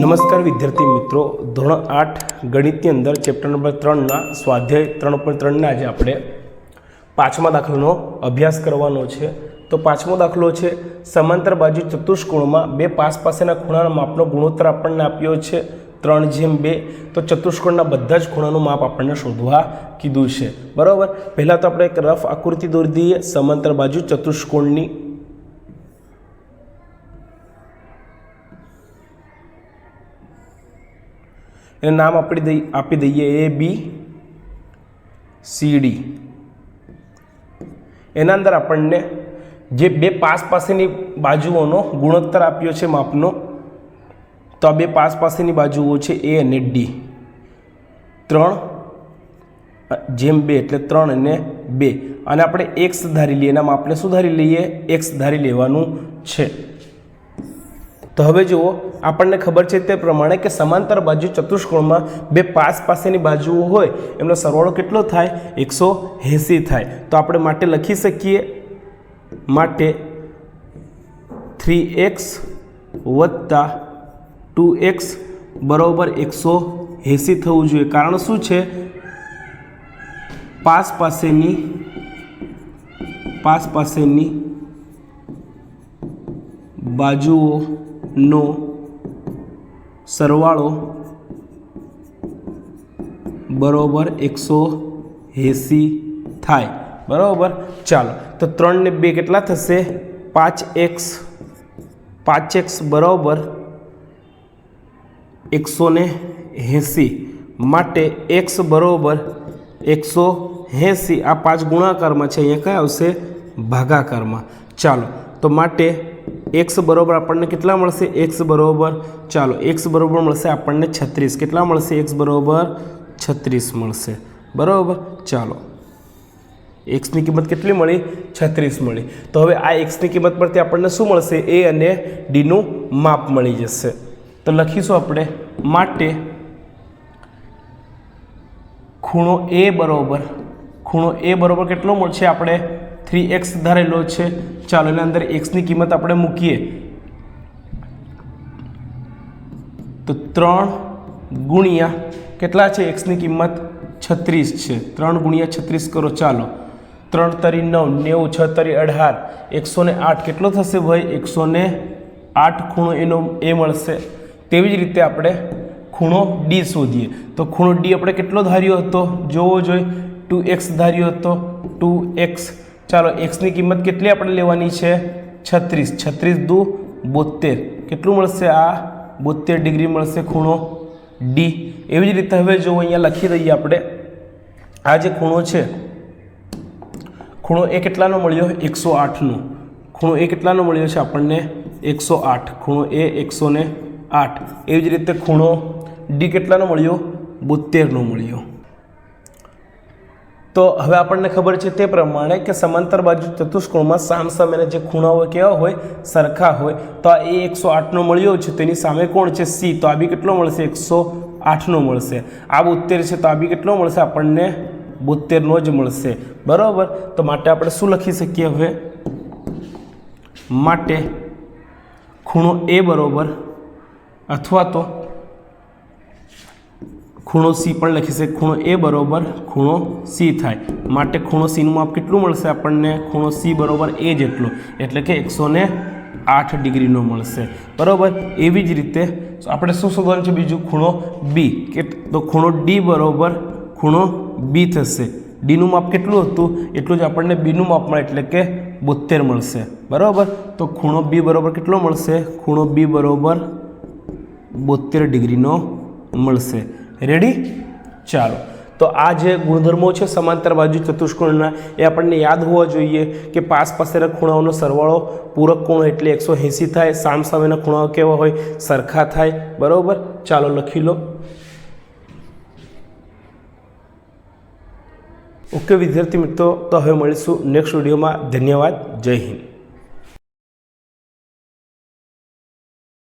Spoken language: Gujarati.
નમસ્કાર વિદ્યાર્થી મિત્રો. ધોરણ આઠ ગણિતની અંદર ચેપ્ટર નંબર ત્રણના સ્વાધ્યાય ત્રણ પોઈન્ટ ત્રણના આજે આપણે પાંચમા દાખલાનો અભ્યાસ કરવાનો છે. તો પાંચમો દાખલો છે, સમાંતર બાજુ ચતુષ્કોણમાં બે પાસ પાસેના ખૂણાના માપનો ગુણોત્તર આપણને આપ્યો છે, ત્રણ જેમ બે. તો ચતુષ્કોણના બધા જ ખૂણાનું માપ આપણને શોધવા કીધું છે. બરાબર? પહેલાં તો આપણે એક રફ આકૃતિ દોરી દઈએ. સમાંતર બાજુ ચતુષ્કોણની એને નામ આપી દઈ આપી દઈએ એ બી સી ડી એના અંદર આપણને જે બે પાસ પાસેની બાજુઓનો ગુણોત્તર આપ્યો છે માપનો, તો આ બે પાસ પાસેની બાજુઓ છે એ અને ડી ત્રણ, જેમ બે એટલે ત્રણ અને બે. અને આપણે એક્સ ધારી લઈએ, એના માપને શું ધારી લઈએ એક્સ ધારી લેવાનું છે. તો હવે જુઓ, આપણને ખબર છે તે પ્રમાણે કે સમાંતર બાજુ ચતુષ્કોણમાં બે પાસ પાસેની બાજુઓ હોય, એમનો સરવાળો કેટલો થાય? એકસો એંસી થાય. તો આપણે માટે લખી શકીએ માટે થ્રી એક્સ વત્તા ટુ એક્સ બરાબર એકસો એંસી થવું જોઈએ. કારણ શું છે? પાસ પાસેની પાસ પાસેની બાજુઓનો સરવાળો બરોબર એકસો એંસી થાય. બરાબર? ચાલો. તો ત્રણને બે કેટલા થશે? પાંચ એક્સ પાંચ એક્સ બરાબર એકસો ને એંસી. માટે એક્સ બરાબર એકસો એંસી. આ પાંચ ગુણાકારમાં છે, અહીંયા કયા આવશે? ભાગાકારમાં. ચાલો. તો માટે એક્સ બરોબર આપણને કેટલા મળશે? એક્સ બરોબર, ચાલો એક્સ બરોબર મળશે આપણને છત્રીસ. કેટલા મળશે? એક્સ બરોબર છત્રીસ મળશે. બરાબર? ચાલો. એક્સની કિંમત કેટલી મળી? છત્રીસ મળી. તો હવે આ એક્સની કિંમત પરથી આપણને શું મળશે? એ અને ડીનું માપ મળી જશે. તો લખીશું આપણે, માટે ખૂણો એ બરાબર, ખૂણો એ બરાબર કેટલો મળશે આપણે? થ્રી એક્સ ધારેલો છે. ચાલો એના અંદર એક્સની કિંમત આપણે મૂકીએ. તો ત્રણ ગુણ્યા કેટલા છે? એક્સની કિંમત છત્રીસ છે. ત્રણ ગુણ્યા છત્રીસ કરો, ચાલો. ત્રણ તરી નવ, નેવું, છ તરી અઢાર. એકસો ને આઠ કેટલો થશે ભાઈ? એકસો ને આઠ ખૂણો એનો એ મળશે. તેવી જ રીતે આપણે ખૂણો ડી શોધીએ. તો ખૂણો ડી આપણે કેટલો ધાર્યો હતો? જોવો જોઈએ ટુ એક્સ ધાર્યો હતો, ટુ એક્સ ચાલો એક્સની કિંમત કેટલી આપણે લેવાની છે? છત્રીસ. છત્રીસ દુ બોતેર કેટલું મળશે આ? બોતેર ડિગ્રી મળશે ખૂણો ડી એવી જ રીતે હવે જો અહીંયા લખી દઈએ આપણે, આ જે ખૂણો છે, ખૂણો એ કેટલાનો મળ્યો? એકસો આઠનો. ખૂણો એ કેટલાનો મળ્યો છે આપણને? એકસો આઠ. ખૂણો એ એકસો આઠ. એવી જ રીતે ખૂણો ડી કેટલાનો મળ્યો? બોતેરનો મળ્યો. તો હવે આપણને ખબર છે તે પ્રમાણે કે સમાંતર બાજુ ચતુષ્કોણમાં સામ સામેના જે ખૂણાઓ કેવા હોય, સરખા હોય. તો આ એ એકસો આઠનો મળ્યો છે તેની સામે કોણ છે? સી. તો આ બી કેટલો મળશે? એકસો આઠનો મળશે. આ બોતેર છે, તો આ બી કેટલો મળશે? આપણને બોતેરનો જ મળશે. બરાબર? તો માટે આપણે શું લખી શકીએ હવે? માટે ખૂણો એ બરાબર અથવા તો ખૂણો સી પણ લખી શકે ખૂણો એ બરાબર ખૂણો સી થાય. માટે ખૂણો સીનું માપ કેટલું મળશે આપણને? ખૂણો સી બરોબર એ જેટલો. એટલે કે એકસો ને આઠ ડિગ્રીનો મળશે. બરાબર? એવી જ રીતે આપણે શું શોધવાનું છે બીજું? ખૂણો બી કે તો ખૂણો ડી બરોબર ખૂણો બી થશે. ડીનું માપ કેટલું હતું? એટલું જ આપણને બીનું માપ મળે. એટલે કે બોતેર મળશે. બરાબર? તો ખૂણો બી બરોબર કેટલો મળશે? ખૂણો બી બરોબર બોતેર ડિગ્રીનો મળશે. રેડી ચાલો. તો આ જે ગુણધર્મો છે સમાંતર બાજુ ચતુષ્કોણના, એ આપણને યાદ હોવા જોઈએ કે પાસ પાસેના ખૂણાઓનો સરવાળો પૂરક કોણ એટલે એકસો એંસી થાય, સામ સામેના ખૂણાઓ કેવા હોય, સરખા થાય. બરાબર? ચાલો લખી લો. ઓકે, વિદ્યાર્થી મિત્રો, તો હવે મળીશું નેક્સ્ટ વિડીયોમાં ધન્યવાદ. જય હિન્દ.